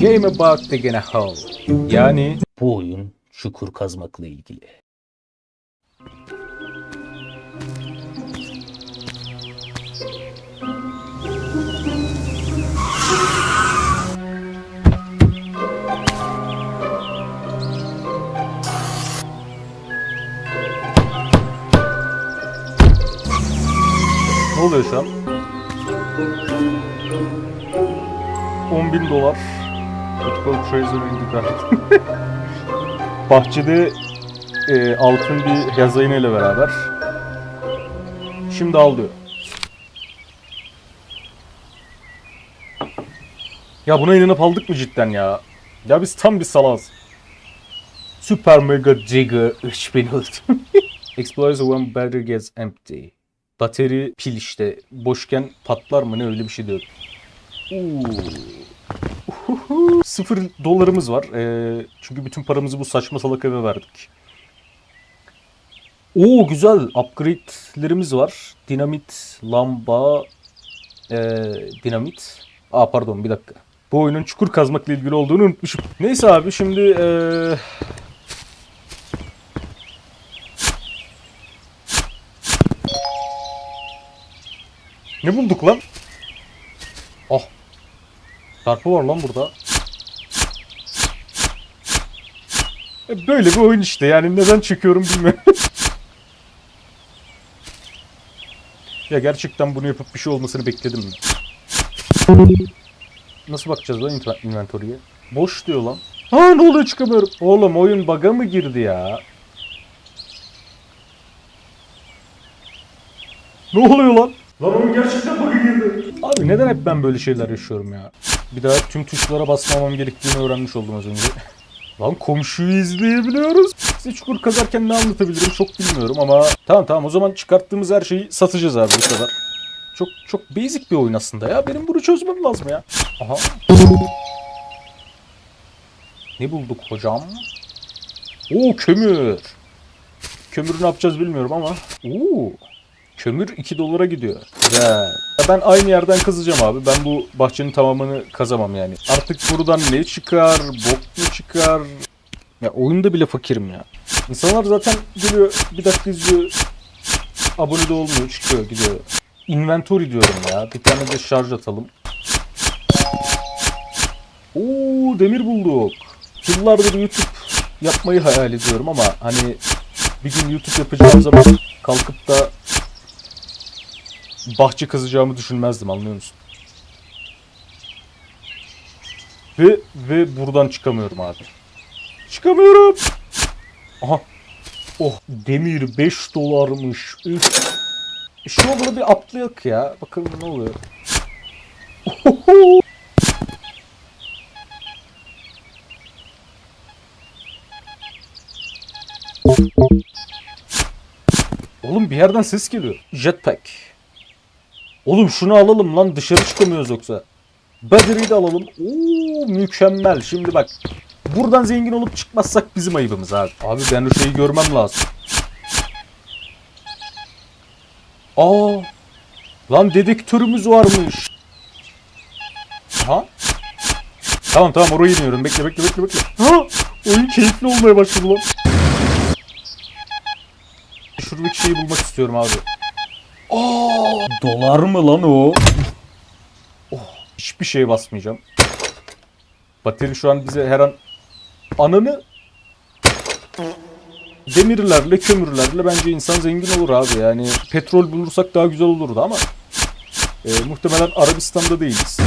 Game about digging a hole. Yani bu oyun çukur kazmakla ilgili. Ne oluyor şu an? 10 bin dolar. Football Treasure in the Garden. Bahçede e, altın bir yaz ayınıyla beraber. Şimdi al diyor. Ya buna inanıp aldık mı cidden ya? Ya biz tam bir salaz. Super Mega Digger 3000 öldüm. Explodes when battery gets empty. Bateri pil işte. Boşken patlar mı ne öyle bir şey diyor. Oo. Sıfır dolarımız var. Ee, çünkü bütün paramızı bu saçma salak eve verdik. Oo güzel. Upgrade'lerimiz var. Dinamit, lamba, ee, dinamit. Aa pardon bir dakika. Bu oyunun çukur kazmakla ilgili olduğunu unutmuşum. Neyse abi şimdi ee... Ne bulduk lan? Ah. Çarpı var lan burada. E, Böyle bir oyun işte yani neden çekiyorum bilmiyorum. ya gerçekten bunu yapıp bir şey olmasını bekledim mi? Nasıl bakacağız lan inven- inventory'e? Boş diyor lan. Ha ne oluyor çıkamıyorum. Oğlum oyun bug'a mı girdi ya? Ne oluyor lan? Lan oyun gerçekten bug'a girdi. Abi neden hep ben böyle şeyler yaşıyorum ya? Bir daha tüm tuşlara basmamam gerektiğini öğrenmiş oldum az önce. Lan komşuyu izleyebiliyoruz. Size çukur kazarken ne anlatabilirim çok bilmiyorum ama tamam tamam o zaman çıkarttığımız her şeyi satacağız abi bu kadar. Çok çok basic bir oyun aslında ya. Benim bunu çözmem lazım ya. Aha. Ne bulduk hocam? Oo kömür. Kömürü ne yapacağız bilmiyorum ama. Oo. Kömür 2 dolara gidiyor. Güzel. Ben aynı yerden kazacağım abi. Ben bu bahçenin tamamını kazamam yani. Artık buradan ne çıkar, bok mu çıkar? Ya oyunda bile fakirim ya. İnsanlar zaten geliyor bir dakika izliyor. Abone de olmuyor, çıkıyor, gidiyor. Inventory diyorum ya. Bir tane de şarj atalım. Oo demir bulduk. Yıllardır YouTube yapmayı hayal ediyorum ama hani bir gün YouTube yapacağım zaman kalkıp da bahçe kazacağımı düşünmezdim anlıyor musun? Ve ve buradan çıkamıyorum abi. Çıkamıyorum. Aha. Oh demir 5 dolarmış. Üf. E, Şu yolda bir atlayak ya. Bakalım ne oluyor. Ohoho. Oğlum bir yerden ses geliyor. Jetpack. Oğlum şunu alalım lan dışarı çıkamıyoruz yoksa. Battery'i de alalım. Oo mükemmel. Şimdi bak. Buradan zengin olup çıkmazsak bizim ayıbımız abi. Abi ben o şeyi görmem lazım. Aa. Lan dedektörümüz varmış. Aha. Tamam tamam oraya iniyorum. Bekle bekle bekle bekle. Ha! Oyun keyifli olmaya başladı lan. Şuradaki şeyi bulmak istiyorum abi. Aa, dolar mı lan o? Oh, hiçbir şeye basmayacağım. Bateri şu an bize her an ananı demirlerle, kömürlerle bence insan zengin olur abi. Yani petrol bulursak daha güzel olurdu ama e, muhtemelen Arabistan'da değiliz.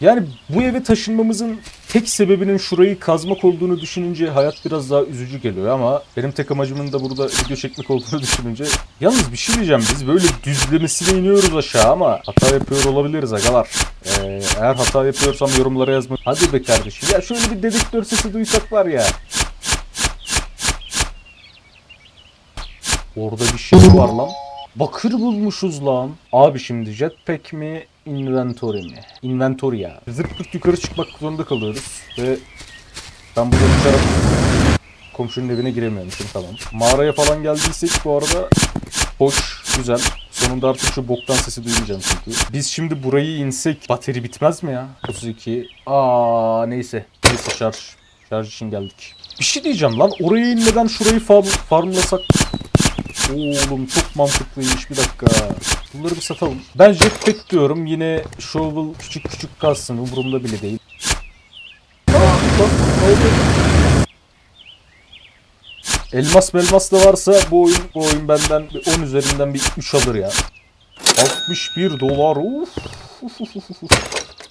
Yani bu eve taşınmamızın tek sebebinin şurayı kazmak olduğunu düşününce hayat biraz daha üzücü geliyor ama benim tek amacımın da burada video çekmek olduğunu düşününce yalnız bir şey diyeceğim biz böyle düzlemesine iniyoruz aşağı ama hata yapıyor olabiliriz agalar. Ee, eğer hata yapıyorsam yorumlara yazma. Hadi be kardeşim ya şöyle bir dedektör sesi duysak var ya. Orada bir şey var lan. Bakır bulmuşuz lan. Abi şimdi jetpack mi, inventory mi? Inventory ya. Zırt pırt yukarı çıkmak zorunda kalıyoruz. Ve ben burada dışarı komşunun evine giremiyorum şimdi tamam. Mağaraya falan geldiysek bu arada hoş, güzel. Sonunda artık şu boktan sesi duymayacağım çünkü. Biz şimdi burayı insek bateri bitmez mi ya? 32. Aa neyse. Neyse şarj. Şarj için geldik. Bir şey diyeceğim lan. Oraya inmeden şurayı farm, farmlasak. Oğlum çok mantıklıymış bir dakika. Bunları bir satalım. Ben jetpack diyorum. Yine shovel küçük küçük kalsın. Umurumda bile değil. Elmas melmas da varsa bu oyun bu oyun benden bir 10 üzerinden bir 3 alır ya. 61 dolar. Uf. Uf, uf, uf, uf.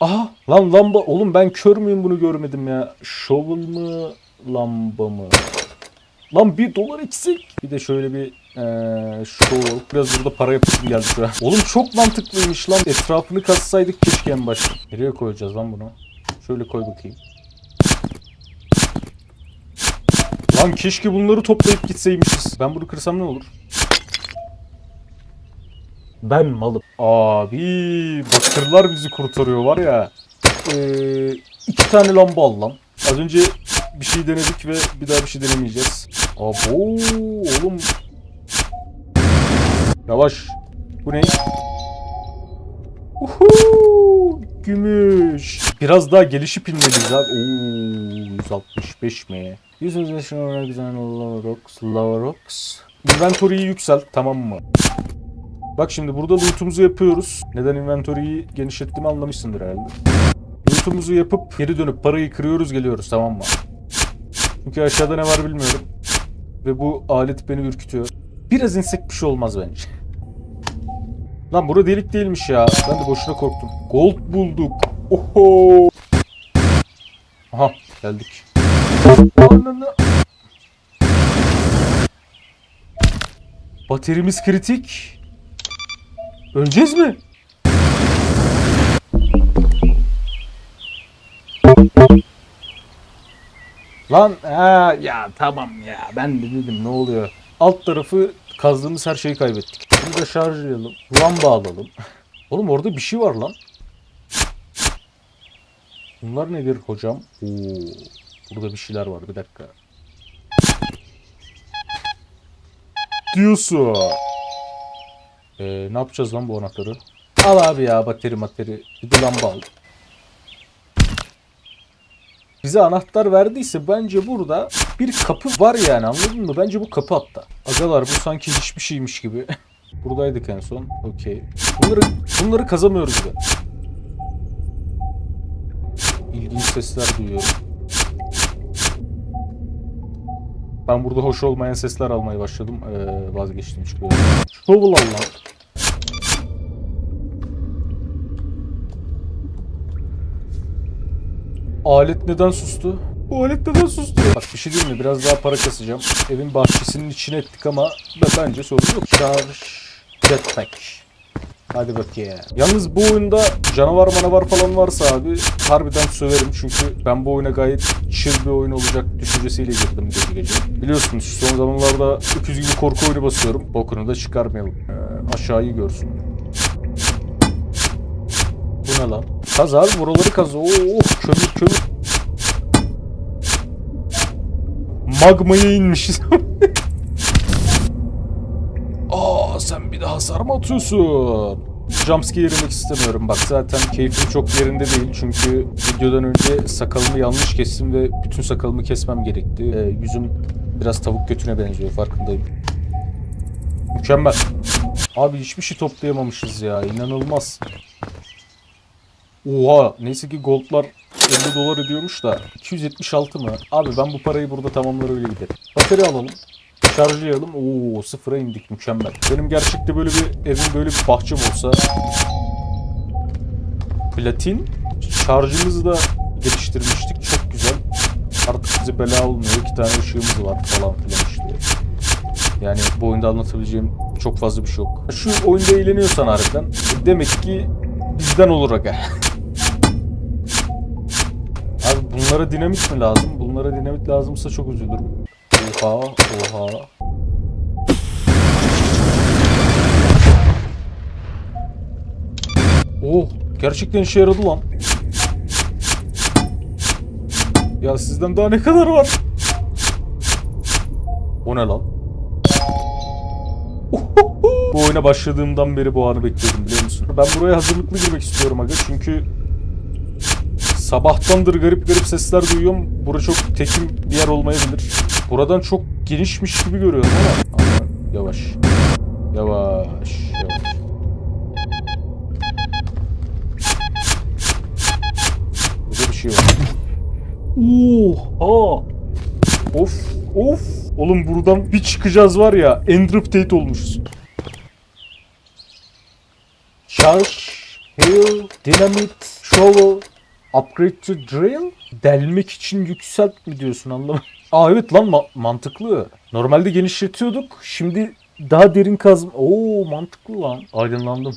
Aha lan lamba. Oğlum ben kör müyüm bunu görmedim ya. Shovel mı lamba mı? Lan bir dolar eksik. Bir de şöyle bir eee shovel. Biraz burada para yapısı geldi şu an. Oğlum çok mantıklıymış lan. Etrafını katsaydık keşke en başta. Nereye koyacağız lan bunu? Şöyle koy bakayım. Lan keşke bunları toplayıp gitseymişiz. Ben bunu kırsam ne olur? Ben malım. Abi bakırlar bizi kurtarıyor var ya. Ee, iki tane lamba al lan. Az önce bir şey denedik ve bir daha bir şey denemeyeceğiz. Abo oğlum. Yavaş. Bu ne? Uhu, gümüş. Biraz daha gelişip inmeliyiz abi. Oo, 165 mi? 135 olarak güzel Lavrox. Lavrox. Inventory'yi yükselt tamam mı? Bak şimdi burada loot'umuzu yapıyoruz. Neden inventory'yi genişlettiğimi anlamışsındır herhalde. Loot'umuzu yapıp geri dönüp parayı kırıyoruz geliyoruz tamam mı? Çünkü aşağıda ne var bilmiyorum. Ve bu alet beni ürkütüyor. Biraz insek bir şey olmaz bence. Lan bura delik değilmiş ya. Ben de boşuna korktum. Gold bulduk. Oho. Aha geldik. Ananı. Baterimiz kritik. Öleceğiz mi? Lan ha, ya tamam ya ben de dedim ne oluyor. Alt tarafı kazdığımız her şeyi kaybettik. Bunu da şarjlayalım. Lamba alalım. Oğlum orada bir şey var lan. Bunlar nedir hocam? Oo, burada bir şeyler var bir dakika. Diyorsun. Ee, ne yapacağız lan bu anahtarı? Al abi ya bateri materi. Bir de lamba al. Bize anahtar verdiyse bence burada bir kapı var yani anladın mı? Bence bu kapı hatta. Agalar bu sanki hiçbir şeymiş gibi. Buradaydık en son. Okey. Bunları, bunları kazamıyoruz be. İlginç sesler duyuyorum. Ben burada hoş olmayan sesler almaya başladım. Ee, vazgeçtim çünkü. Shovel al Alet neden sustu? Bu alet neden sustu? Bak bir şey diyeyim mi? Biraz daha para kasacağım. Evin bahçesinin içine ettik ama ben- bence sorun yok. Charge jetpack. Hadi bakayım. Yalnız bu oyunda canavar manavar falan varsa abi harbiden söverim çünkü ben bu oyuna gayet chill bir oyun olacak düşüncesiyle girdim gece gece. Biliyorsunuz son zamanlarda öküz gibi korku oyunu basıyorum. Bokunu da çıkarmayalım. Ee, aşağıyı görsün. Ne lan? Kaz abi buraları kaz. Oo kömür kömür. Magmaya inmişiz. Aa sen bir de hasar mı atıyorsun? Jumpscare yemek istemiyorum. Bak zaten keyfim çok yerinde değil. Çünkü videodan önce sakalımı yanlış kestim ve bütün sakalımı kesmem gerekti. Ee, yüzüm biraz tavuk götüne benziyor farkındayım. Mükemmel. Abi hiçbir şey toplayamamışız ya. İnanılmaz. Oha neyse ki goldlar 50 dolar ediyormuş da 276 mı? Abi ben bu parayı burada tamamlar öyle giderim. Bateri alalım. Şarjlayalım. Oo sıfıra indik mükemmel. Benim gerçekte böyle bir evim böyle bir bahçem olsa. Platin. Şarjımızı da geliştirmiştik. Çok güzel. Artık bize bela olmuyor. İki tane ışığımız var falan filan işte. Yani bu oyunda anlatabileceğim çok fazla bir şey yok. Şu oyunda eğleniyorsan harbiden demek ki bizden olur aga. bunlara dinamit mi lazım? Bunlara dinamit lazımsa çok üzülürüm. Oha, oha. Oh, gerçekten işe yaradı lan. Ya sizden daha ne kadar var? O ne lan? Bu oyuna başladığımdan beri bu anı bekliyordum biliyor musun? Ben buraya hazırlıklı girmek istiyorum aga çünkü sabahtandır garip garip sesler duyuyorum. Bura çok tekin bir yer olmayabilir. Buradan çok genişmiş gibi görüyorum ama Ama yavaş. Yavaş. Yavaş. Burada bir şey var. Oha! Of of. Oğlum buradan bir çıkacağız var ya. Ender Tate olmuşuz. Charge, Hill, Dynamite, Shovel, Upgrade to Drill. Delmek için yükselt mi diyorsun anlamadım. Aa evet lan ma- mantıklı. Normalde genişletiyorduk. Şimdi daha derin kazma. Oo mantıklı lan. Aydınlandım.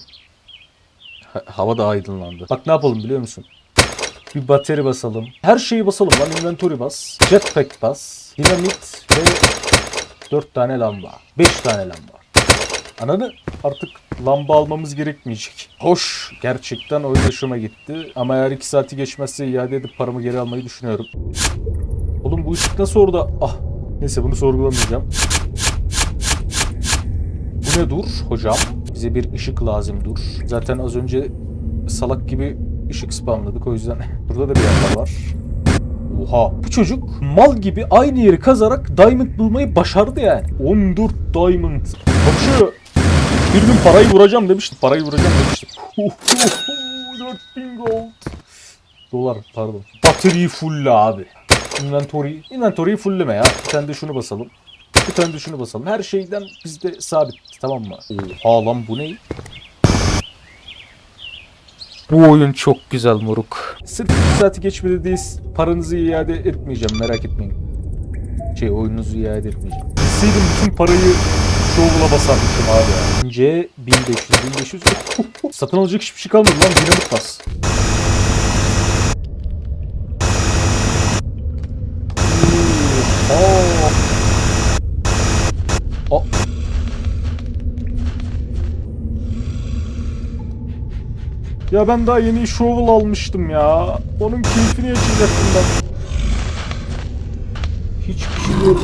Ha- hava da aydınlandı. Bak ne yapalım biliyor musun? Bir bateri basalım. Her şeyi basalım lan. Inventory bas. Jetpack bas. Dinamit ve 4 tane lamba. 5 tane lamba. Ananı artık lamba almamız gerekmeyecek. Hoş. Gerçekten oyun hoşuma gitti. Ama eğer 2 saati geçmezse iade edip paramı geri almayı düşünüyorum. Oğlum bu ışık nasıl orada? Ah. Neyse bunu sorgulamayacağım. Bu ne dur hocam? Bize bir ışık lazım dur. Zaten az önce salak gibi ışık spamladık o yüzden. Burada da bir yerler var. Oha. Bu çocuk mal gibi aynı yeri kazarak diamond bulmayı başardı yani. 14 diamond. Bakşı. Bir gün parayı vuracağım demiştim. Parayı vuracağım demiştim. 4000 gold. Dolar pardon. Battery'yi fulle abi. Inventory. Inventory'yi fullleme ya. Bir tane de şunu basalım. Bir tane de şunu basalım. Her şeyden bizde sabit. Tamam mı? Oha lan bu ne? Bu oyun çok güzel moruk. Sırf 2 saati geçmedi diye paranızı iade etmeyeceğim merak etmeyin. Şey oyununuzu iade etmeyeceğim. Bilseydim bütün parayı şovla basarmışım abi ya. İnce 1500 1500. Satın alacak hiçbir şey kalmadı lan dinamit bas. Oha. O- Ya ben daha yeni shovel almıştım ya. Onun keyfini yaşayacaktım ben. Hiçbir şey yok.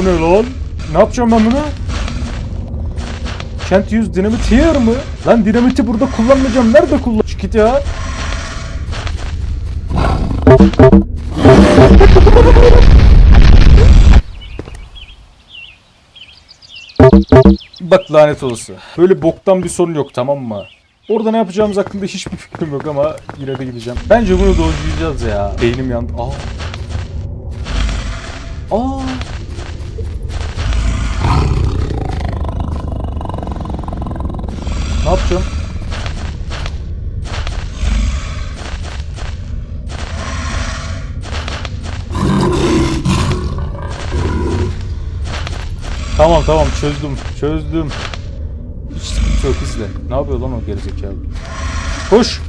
O ne lan? Ne yapacağım ben bunu? Can't use dynamite here mı? Lan dinamiti burada kullanmayacağım. Nerede kullan? Çık ya. Bak lanet olası. Böyle boktan bir sorun yok tamam mı? Orada ne yapacağımız hakkında hiçbir fikrim yok ama yine de gideceğim. Bence bunu dojlayacağız ya. Beynim yandı. Aa. Aa. Ne? Tamam tamam çözdüm. Çözdüm. Hiç sıkıntı yok izle. Ne yapıyor lan o gerizekalı? Koş.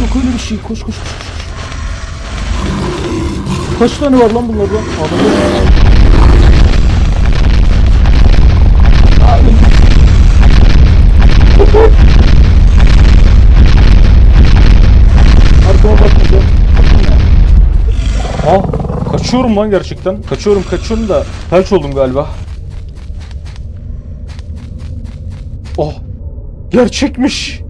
Yok öyle bir şey. Koş koş koş. Kaç tane var lan bunlardan? Adamı... Arkama bakmayacağım. Aa, kaçıyorum lan gerçekten. Kaçıyorum kaçıyorum da felç oldum galiba. Oh. Gerçekmiş.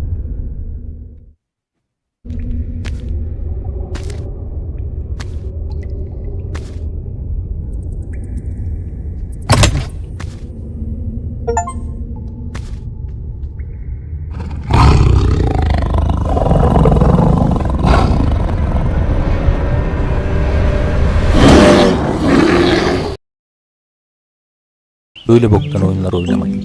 Böyle boktan oyunlar oynamayın.